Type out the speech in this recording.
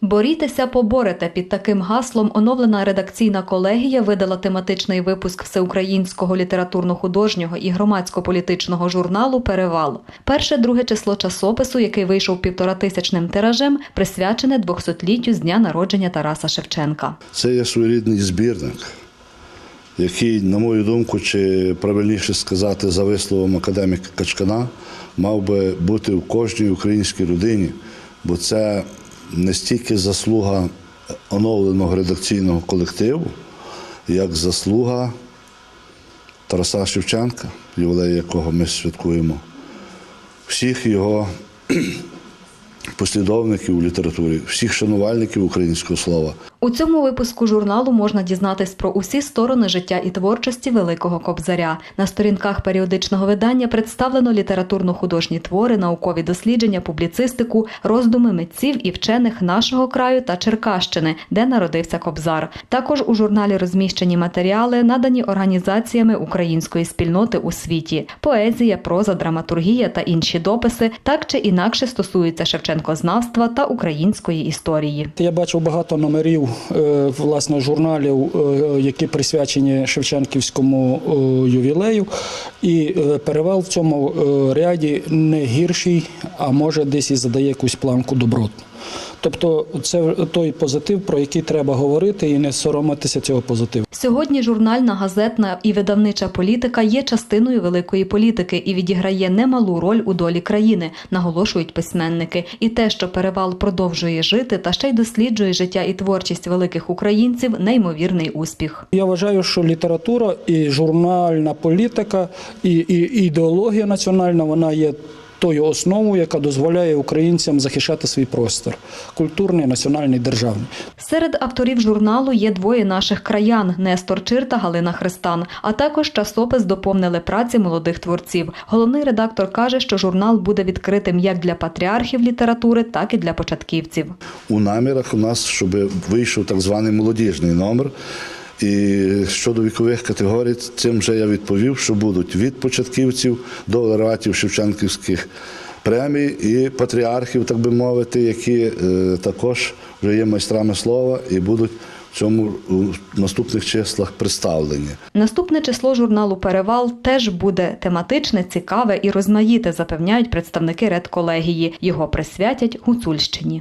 Борітеся, поборете під таким гаслом. Оновлена редакційна колегія видала тематичний випуск всеукраїнського літературно-художнього і громадсько-політичного журналу Перевал. Перше друге число часопису, який вийшов півторатисячним тиражем, присвячене 200-літтю з дня народження Тараса Шевченка. Це є своєрідний збірник, який, на мою думку, чи правильніше сказати, за висловом академіка Качкана, мав би бути в кожній українській людині, бо це не стільки заслуга оновленого редакційного колективу, як заслуга Тараса Шевченка, ювілей якого ми святкуємо, всіх його послідовників у літературі, всіх шанувальників українського слова. У цьому випуску журналу можна дізнатись про усі сторони життя і творчості великого кобзаря. На сторінках періодичного видання представлено літературно-художні твори, наукові дослідження, публіцистику, роздуми митців і вчених нашого краю та Черкащини, де народився кобзар. Також у журналі розміщені матеріали, надані організаціями української спільноти у світі: поезія, проза, драматургія та інші дописи так чи інакше стосуються Шевченкознавства та української історії. Я бачив багато номерів власне журналів, е, які присвячені Шевченківському е, ювілею. І е, перевал в цьому е, ряді не гірший, а може десь і задає якусь планку добротну. Тобто це той позитив, про який треба говорити і не соромитися цього позитиву. Сьогодні журнальна, газетна і видавнича політика є частиною великої політики і відіграє немалу роль у долі країни, наголошують письменники. І те, що перевал продовжує жити та ще й досліджує життя і творчість великих українців, неймовірний успіх. Я вважаю, що література і журнальна політика, і, і ідеологія національна вона є тою основою, яка дозволяє українцям захищати свій простір культурний, національний, державний. Серед авторів журналу є двоє наших краян Нестор Чир та Галина Христан. А також часопис доповнили праці молодих творців. Головний редактор каже, що журнал буде відкритим як для патріархів літератури, так і для початківців. у намірах у нас, щоб вийшов так званий молодіжний номер. І щодо вікових категорій, цим вже я відповів, що будуть від початківців до лауреатів Шевченківських премій і патріархів, так би мовити, які е, також вже є майстрами слова і будуть в цьому у наступних числах представлені. Наступне число журналу Перевал теж буде тематичне, цікаве і розмаїте, запевняють представники редколегії. Його присвятять Гуцульщині.